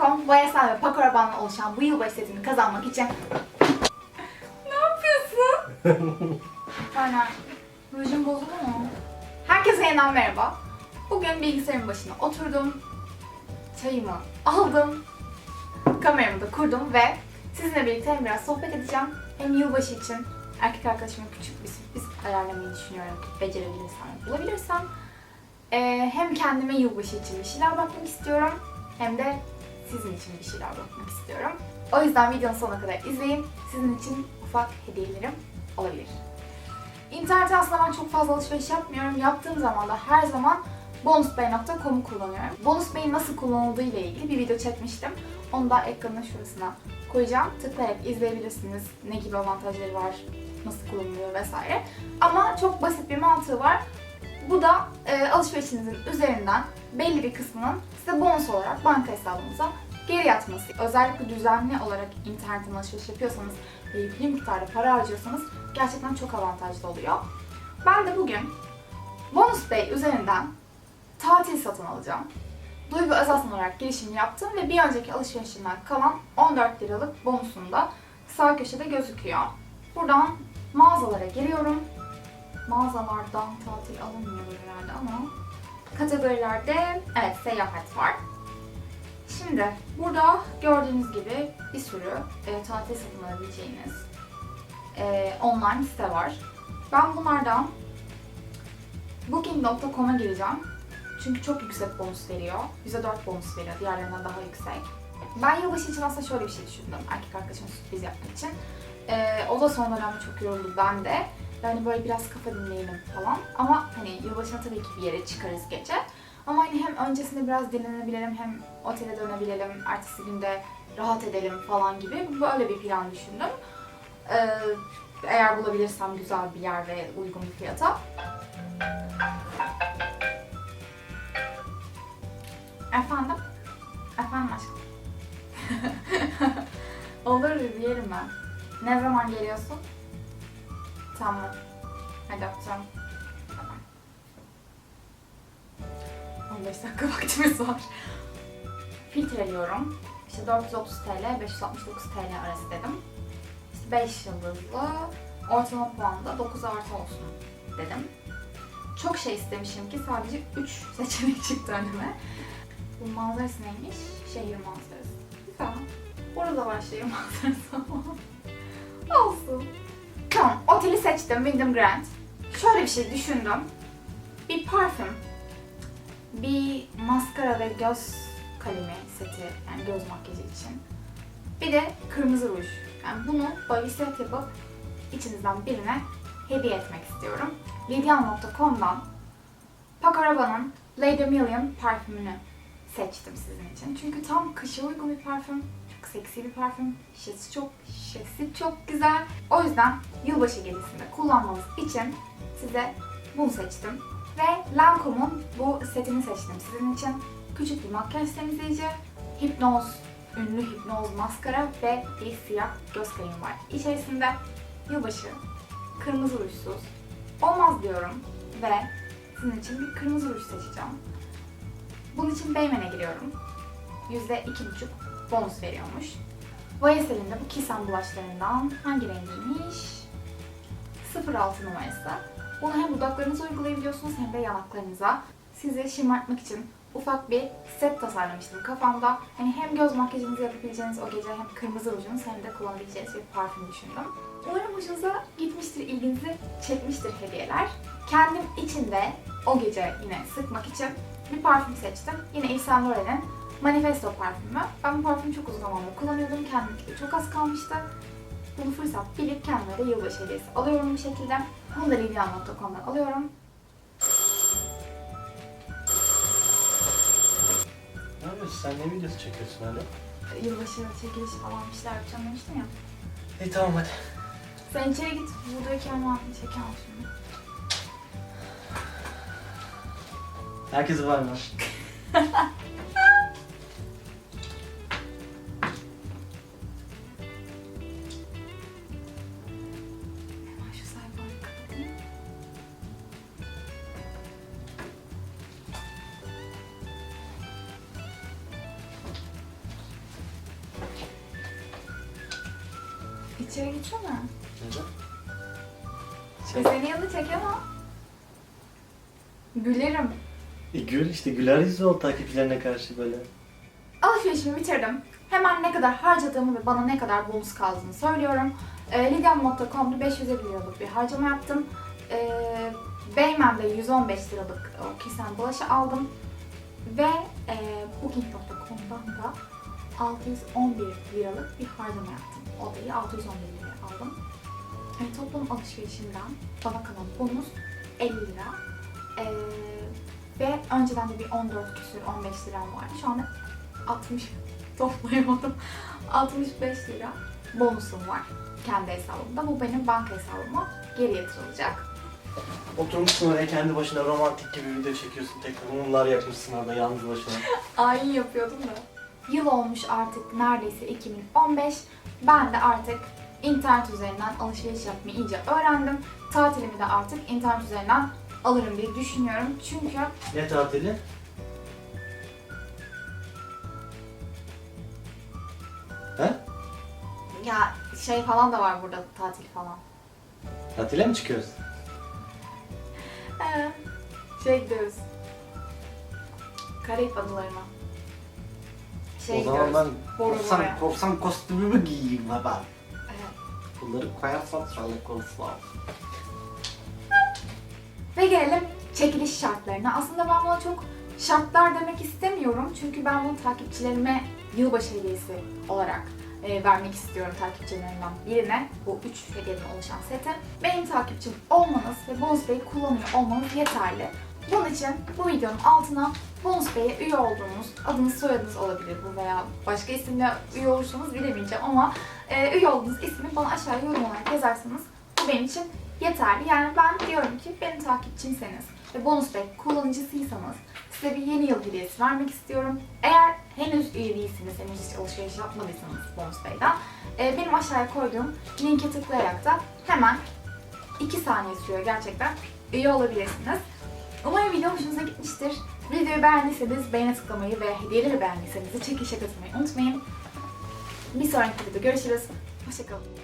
Lancome, YSL ve Paco Rabanne'la oluşan bu yılbaşı setini kazanmak için... ne yapıyorsun? Aynen. Rujum bozuldu mu? Herkese yeniden merhaba. Bugün bilgisayarın başına oturdum. Çayımı aldım. Kameramı da kurdum ve sizinle birlikte hem biraz sohbet edeceğim hem yılbaşı için erkek arkadaşıma küçük bir sürpriz ayarlamayı düşünüyorum. Becerebilirsem, bulabilirsem. Ee, hem kendime yılbaşı için bir şeyler bakmak istiyorum hem de sizin için bir şeyler bakmak istiyorum. O yüzden videonun sonuna kadar izleyin. Sizin için ufak hediyelerim olabilir. İnternette aslında ben çok fazla alışveriş yapmıyorum. Yaptığım zaman da her zaman bonusbay.com'u kullanıyorum. Bonusbay'in nasıl kullanıldığı ile ilgili bir video çekmiştim. Onu da ekranın şurasına koyacağım. Tıklayarak izleyebilirsiniz. Ne gibi avantajları var, nasıl kullanılıyor vesaire. Ama çok basit bir mantığı var. Bu da e, alışverişinizin üzerinden belli bir kısmının size bonus olarak banka hesabınıza geri yatması. Özellikle düzenli olarak internetten alışveriş yapıyorsanız ve yüklü miktarda para harcıyorsanız gerçekten çok avantajlı oluyor. Ben de bugün Bonus Pay üzerinden tatil satın alacağım. Duygu Özaslan olarak girişimi yaptım ve bir önceki alışverişimden kalan 14 liralık bonusum da sağ köşede gözüküyor. Buradan mağazalara giriyorum. Mağazalardan tatil alınmıyor herhalde ama kategorilerde evet seyahat var. Şimdi burada gördüğünüz gibi bir sürü e, tatil satın alabileceğiniz e, online site var. Ben bunlardan Booking.com'a gireceğim. Çünkü çok yüksek bonus veriyor. %4 bonus veriyor. Diğerlerinden daha yüksek. Ben yılbaşı için aslında şöyle bir şey düşündüm. Erkek arkadaşıma sürpriz yapmak için. Ee, o da son dönemde çok yoruldu. Ben de. Yani böyle biraz kafa dinleyelim falan. Ama hani yılbaşına tabii ki bir yere çıkarız gece. Ama hani hem öncesinde biraz dinlenebilelim hem otele dönebilelim. Ertesi günde rahat edelim falan gibi. Böyle bir plan düşündüm. Ee, eğer bulabilirsem güzel bir yer ve uygun bir fiyata. Efendim? Efendim aşkım? Olur diyelim ben. Ne zaman geliyorsun? Tamam. Hadi. Bye bye. 15 dakika vaktimiz var. Filtreliyorum. İşte 430 TL, 569 TL arası dedim. İşte 5 yıldızlı, ortalama puanı da 9 artı olsun dedim. Çok şey istemişim ki sadece 3 seçenek çıktı önüme. Bu manzarası neymiş? Şehir manzarası. Güzel. Burada var manzarası ama. Olsun. Tamam, oteli seçtim. Wyndham Grand. Şöyle bir şey düşündüm. Bir parfüm, bir maskara ve göz kalemi seti, yani göz makyajı için. Bir de kırmızı ruj. Yani bunu bir set yapıp içinizden birine hediye etmek istiyorum. Lidyan.com'dan Paco Rabanne'ın Lady Million parfümünü seçtim sizin için. Çünkü tam kışa uygun bir parfüm. Çok seksi bir parfüm. Şişesi çok, şişesi çok güzel. O yüzden yılbaşı gecesinde kullanmanız için size bunu seçtim. Ve Lancome'un bu setini seçtim sizin için. Küçük bir makyaj temizleyici, hipnoz, ünlü hipnoz maskara ve bir siyah göz kalemi var. İçerisinde yılbaşı, kırmızı rujsuz olmaz diyorum ve sizin için bir kırmızı ruj seçeceğim. Bunun için Beymen'e giriyorum. %2,5 bonus veriyormuş. YSL'in de bu Kisen bulaşlarından hangi rengiymiş? 06 numarası. Bunu hem dudaklarınıza uygulayabiliyorsunuz hem de yanaklarınıza. Sizi şımartmak için ufak bir set tasarlamıştım kafamda. Hani hem göz makyajınızı yapabileceğiniz o gece hem kırmızı rujunuz hem de kullanabileceğiniz bir parfüm düşündüm. Umarım hoşunuza gitmiştir, ilginizi çekmiştir hediyeler. Kendim için de o gece yine sıkmak için bir parfüm seçtim. Yine Yves Saint Laurent'in Manifesto parfümü. Ben bu parfümü çok uzun zamandır kullanıyordum. Kendimki de çok az kalmıştı. Bunu fırsat bilip kendime de yılbaşı hediyesi alıyorum bu şekilde. Bunu da Livian.com'dan alıyorum. Ne yapıyorsun? Sen ne videosu çekiyorsun hala? Yılbaşı çekilişi falan bir şeyler yapacağım demiştim ya. İyi tamam hadi. Sen içeri git. Buradayken var çeker şimdi. Herkese var mı? İçeri geçsene. Neden? Ve senin yanında çekemem. Gülerim. E, gül işte güler yüzlü ol takipçilerine karşı böyle. Alışverişimi bitirdim. Hemen ne kadar harcadığımı ve bana ne kadar bonus kaldığını söylüyorum. E, Lidyam.com'da 550 liralık bir harcama yaptım. E, Beymen'de 115 liralık o kesen bulaşı aldım. Ve e, Booking.com'dan da 611 liralık bir harcama yaptım. Odayı 611 liraya aldım. Yani toplam alışverişimden bana kalan bonus 50 lira. E, ve önceden de bir 14 küsür 15 liram vardı. Şu anda 60 toplayamadım. 65 lira bonusum var kendi hesabımda. Bu benim banka hesabıma geri yatırılacak. Oturmuşsun oraya kendi başına romantik gibi video çekiyorsun. Tekrar mumlar yakmışsın orada yalnız başına. Ayin yapıyordum da. Yıl olmuş artık neredeyse 2015. Ben de artık internet üzerinden alışveriş yapmayı iyice öğrendim. Tatilimi de artık internet üzerinden alırım diye düşünüyorum. Çünkü Ne tatili? He? ya şey falan da var burada tatil falan. Tatile mi çıkıyoruz? Ee, şey gidiyoruz. Karayip adalarına. Şey o zaman gidiyoruz. ben Bora korsan, Bora. korsan kostümümü giyeyim baba. Evet. Bunları koyarsan konusu var. Ve gelelim çekiliş şartlarına. Aslında ben buna çok şartlar demek istemiyorum. Çünkü ben bunu takipçilerime yılbaşı hediyesi olarak e, vermek istiyorum takipçilerimden birine. Bu üç hediyeden oluşan seti. Benim takipçim olmanız ve Bonus Bey'i kullanıyor olmanız yeterli. Bunun için bu videonun altına Bonus Bey'e üye olduğunuz, adınız soyadınız olabilir bu veya başka isimle üye olursanız bilemeyeceğim ama e, üye olduğunuz ismi bana aşağıya yorum olarak yazarsanız bu benim için yeterli. Yani ben diyorum ki benim takipçimseniz ve Bonus Bey kullanıcısıysanız size bir yeni yıl hediyesi vermek istiyorum. Eğer henüz üye değilsiniz, henüz hiç alışveriş yapmadıysanız Bonus Bey'den e, benim aşağıya koyduğum linke tıklayarak da hemen 2 saniye sürüyor gerçekten üye olabilirsiniz. Umarım video hoşunuza gitmiştir. Videoyu beğendiyseniz beğene tıklamayı ve hediyeleri beğendiyseniz de çekilişe katılmayı unutmayın. Bir sonraki videoda görüşürüz. Hoşçakalın.